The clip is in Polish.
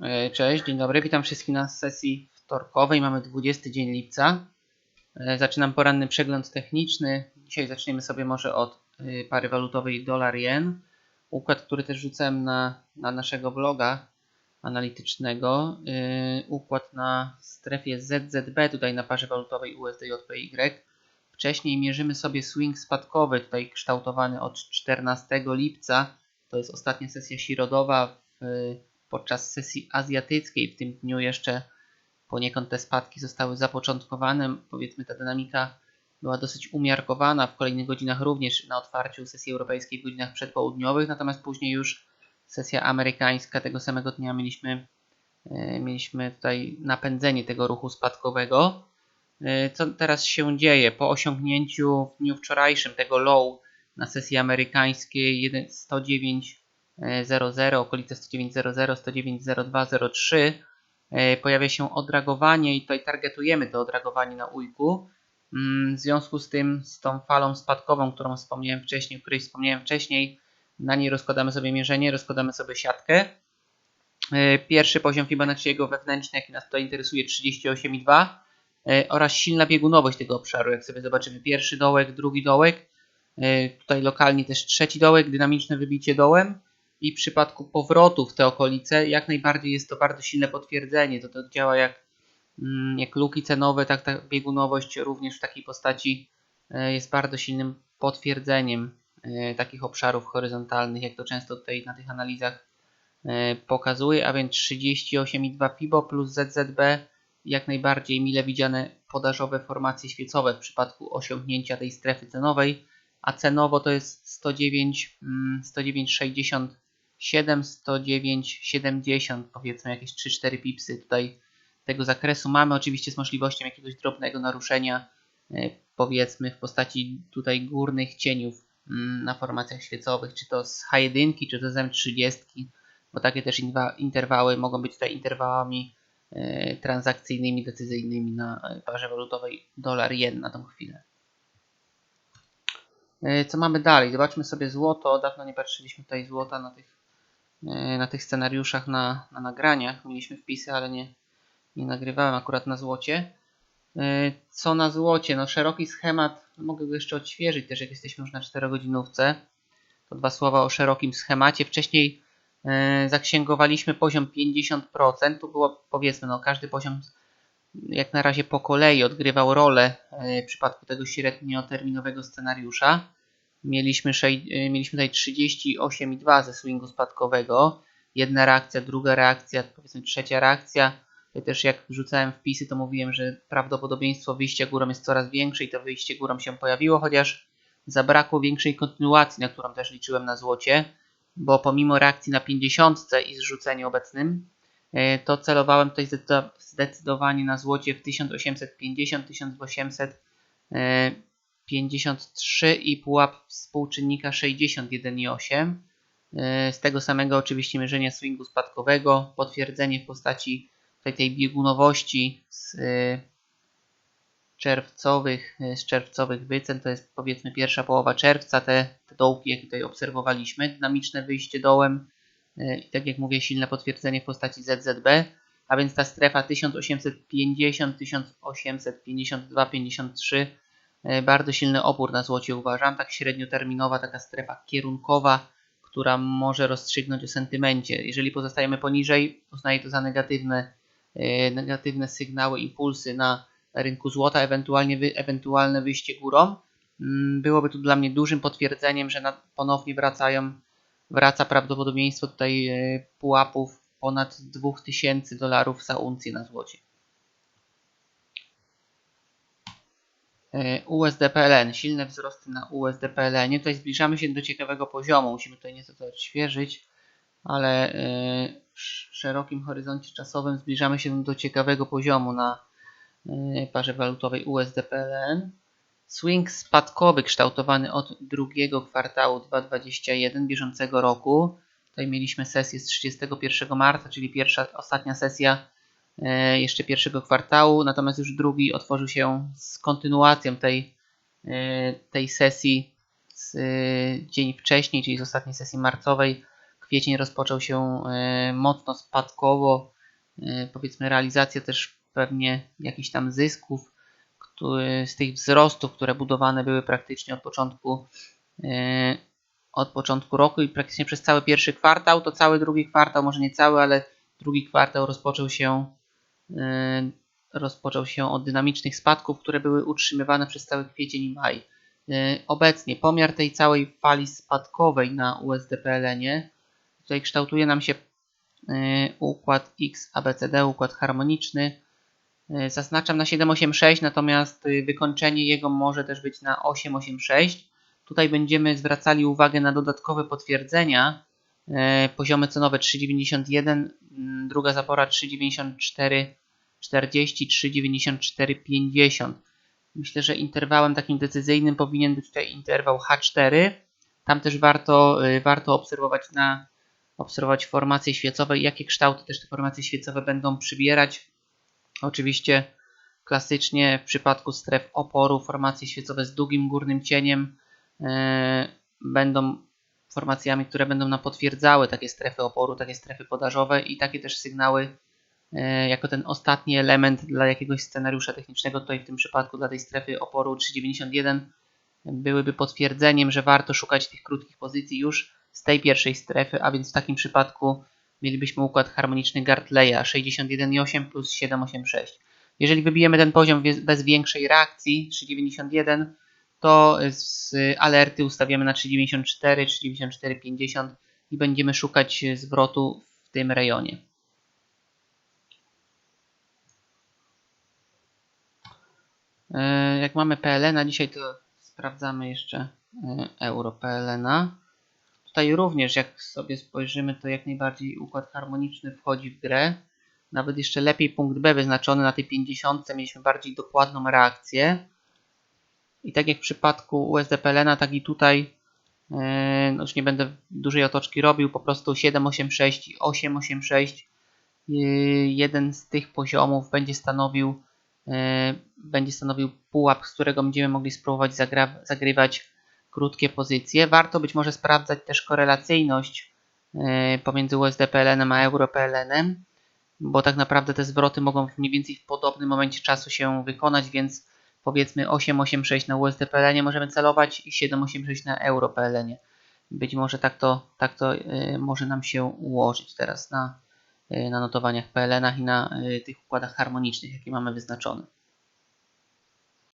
E, Cześć, dzień dobry, witam wszystkich na sesji wtorkowej. Mamy 20 dzień lipca. E, Zaczynam poranny przegląd techniczny. Dzisiaj zaczniemy sobie może od y, pary walutowej dolar-jen. Układ, który też rzucałem na, na naszego bloga analitycznego. Układ na strefie ZZB, tutaj na parze walutowej USD-JPY. Wcześniej mierzymy sobie swing spadkowy, tutaj kształtowany od 14 lipca. To jest ostatnia sesja środowa w podczas sesji azjatyckiej. W tym dniu jeszcze poniekąd te spadki zostały zapoczątkowane. Powiedzmy, ta dynamika była dosyć umiarkowana. W kolejnych godzinach również na otwarciu sesji europejskiej w godzinach przedpołudniowych, natomiast później już sesja amerykańska tego samego dnia mieliśmy, e, mieliśmy tutaj napędzenie tego ruchu spadkowego. E, Co teraz się dzieje? Po osiągnięciu w dniu wczorajszym tego low na sesji amerykańskiej 1 109 00, okolice 109.00, 109.02.03 e, pojawia się odragowanie i tutaj targetujemy to odragowanie na ujku. Mm, W związku z tym, z tą falą spadkową, którą wspomniałem wcześniej, o której wspomniałem wcześniej, na niej rozkładamy sobie mierzenie, rozkładamy sobie siatkę. E, Pierwszy poziom Fibonacciego wewnętrzny, jaki nas tutaj interesuje, 38,2 e, oraz silna biegunowość tego obszaru. Jak sobie zobaczymy, pierwszy dołek, drugi dołek, e, tutaj lokalnie też trzeci dołek, dynamiczne wybicie dołem i w przypadku powrotu w te okolice jak najbardziej jest to bardzo silne potwierdzenie. To, to działa jak, mm, jak luki cenowe, tak ta biegunowość również w takiej postaci e, jest bardzo silnym potwierdzeniem e, takich obszarów horyzontalnych, jak to często tutaj na tych analizach e, pokazuje, a więc 38,2 FIBO plus ZZB jak najbardziej mile widziane podażowe formacje świecowe w przypadku osiągnięcia tej strefy cenowej, a cenowo to jest 109,60 709, 70, powiedzmy jakieś 3-4 pipsy tutaj tego zakresu mamy. Oczywiście z możliwością jakiegoś drobnego naruszenia, e, powiedzmy w postaci tutaj górnych cieniów mm, na formacjach świecowych, czy to z H1, czy to z M30, bo takie też interwały mogą być tutaj interwałami e, transakcyjnymi, decyzyjnymi na parze walutowej dolar-jen na tą chwilę. E, co mamy dalej? Zobaczmy sobie złoto. Dawno nie patrzyliśmy tutaj złota na tych na tych scenariuszach, na, na nagraniach. Mieliśmy wpisy, ale nie, nie nagrywałem akurat na złocie. E, Co na złocie? No szeroki schemat, mogę go jeszcze odświeżyć też jak jesteśmy już na 4-godzinówce. To dwa słowa o szerokim schemacie. Wcześniej e, zaksięgowaliśmy poziom 50%. Tu było powiedzmy, no każdy poziom jak na razie po kolei odgrywał rolę e, w przypadku tego średnioterminowego scenariusza. Mieliśmy, e, mieliśmy tutaj 38,2 ze swingu spadkowego. Jedna reakcja, druga reakcja, powiedzmy trzecia reakcja. Tutaj też jak wrzucałem wpisy, to mówiłem, że prawdopodobieństwo wyjścia górą jest coraz większe i to wyjście górą się pojawiło, chociaż zabrakło większej kontynuacji, na którą też liczyłem na złocie, bo pomimo reakcji na 50 i zrzuceniu obecnym, e, to celowałem tutaj zdecydo- zdecydowanie na złocie w 1850, 1800, e, 53 i pułap współczynnika 61,8. E, Z tego samego oczywiście mierzenia swingu spadkowego, potwierdzenie w postaci tej biegunowości z e, czerwcowych, e, z czerwcowych wycen, to jest powiedzmy pierwsza połowa czerwca, te, te dołki, jakie tutaj obserwowaliśmy, dynamiczne wyjście dołem i tak jak mówię, silne potwierdzenie w postaci ZZB, a więc ta strefa 1850, 1852, 53, e, bardzo silny opór na złocie uważam, tak średnioterminowa taka strefa kierunkowa, która może rozstrzygnąć o sentymencie. Jeżeli pozostajemy poniżej, uznaję to za negatywne, e, negatywne sygnały, impulsy na rynku złota, ewentualnie ewentualne wyjście górą. Mm, Byłoby tu dla mnie dużym potwierdzeniem, że ponownie wracają, wraca prawdopodobieństwo tutaj e, pułapów ponad 2000 dolarów za uncję na złocie. USD-PLN, silne wzrosty na USD-PLN. Tutaj zbliżamy się do ciekawego poziomu. Musimy tutaj nieco to odświeżyć, ale e, w szerokim horyzoncie czasowym zbliżamy się do ciekawego poziomu na e, parze walutowej USD-PLN. Swing spadkowy kształtowany od drugiego kwartału 2021 bieżącego roku. Tutaj mieliśmy sesję z 31 marca, czyli pierwsza, ostatnia sesja jeszcze pierwszego kwartału, natomiast już drugi otworzył się z kontynuacją tej, e, tej sesji z e, dzień wcześniej, czyli z ostatniej sesji marcowej, Kwiecień rozpoczął się e, mocno spadkowo. E, powiedzmy realizacja też pewnie jakichś tam zysków z tych wzrostów, które budowane były praktycznie od początku e, od początku roku i praktycznie przez cały pierwszy kwartał, to cały drugi kwartał, może nie cały, ale drugi kwartał rozpoczął się e, rozpoczął się od dynamicznych spadków, które były utrzymywane przez cały kwiecień i maj. E, obecnie pomiar tej całej fali spadkowej na USD-PLN-ie tutaj kształtuje nam się e, układ XABCD, układ harmoniczny. E, Zaznaczam na 786, natomiast wykończenie jego może też być na 886. Tutaj będziemy zwracali uwagę na dodatkowe potwierdzenia. Poziomy cenowe 3,91, mm, druga zapora 3,94 40, 3,94, 50. Myślę, że interwałem takim decyzyjnym powinien być tutaj interwał H4. Tam też warto, y, warto obserwować na obserwować formacje świecowe jakie kształty też te formacje świecowe będą przybierać. Oczywiście klasycznie w przypadku stref oporu formacje świecowe z długim górnym cieniem yy, będą formacjami, które będą nam potwierdzały takie strefy oporu, takie strefy podażowe i takie też sygnały E, jako ten ostatni element dla jakiegoś scenariusza technicznego, tutaj w tym przypadku dla tej strefy oporu 391 byłyby potwierdzeniem, że warto szukać tych krótkich pozycji już z tej pierwszej strefy, a więc w takim przypadku mielibyśmy układ harmoniczny Gartleya 61,8 plus 7,86. Jeżeli wybijemy ten poziom bez większej reakcji 3,91 to z alerty ustawiamy na 3,94, 3,94,50 i będziemy szukać zwrotu w tym rejonie. E, jak mamy PLN, a dzisiaj to sprawdzamy jeszcze e, euro PLN. Tutaj również, jak sobie spojrzymy, to jak najbardziej układ harmoniczny wchodzi w grę. Nawet jeszcze lepiej punkt B wyznaczony na tej 50 mieliśmy bardziej dokładną reakcję. I tak jak w przypadku USD PLN, tak i tutaj e, no już nie będę dużej otoczki robił, po prostu 786 i 886 jeden z tych poziomów będzie stanowił E, będzie stanowił pułap, z którego będziemy mogli spróbować zagrywać krótkie pozycje. Warto być może sprawdzać też korelacyjność e, pomiędzy USD-PLN a Euro-PLN, bo tak naprawdę te zwroty mogą mniej więcej w podobnym momencie czasu się wykonać, więc powiedzmy 886 na USD-PLN możemy celować i 786 na Euro-PLN. Być może tak to, tak to e, może nam się ułożyć teraz na na notowaniach PLN-ach i na y, tych układach harmonicznych, jakie mamy wyznaczone.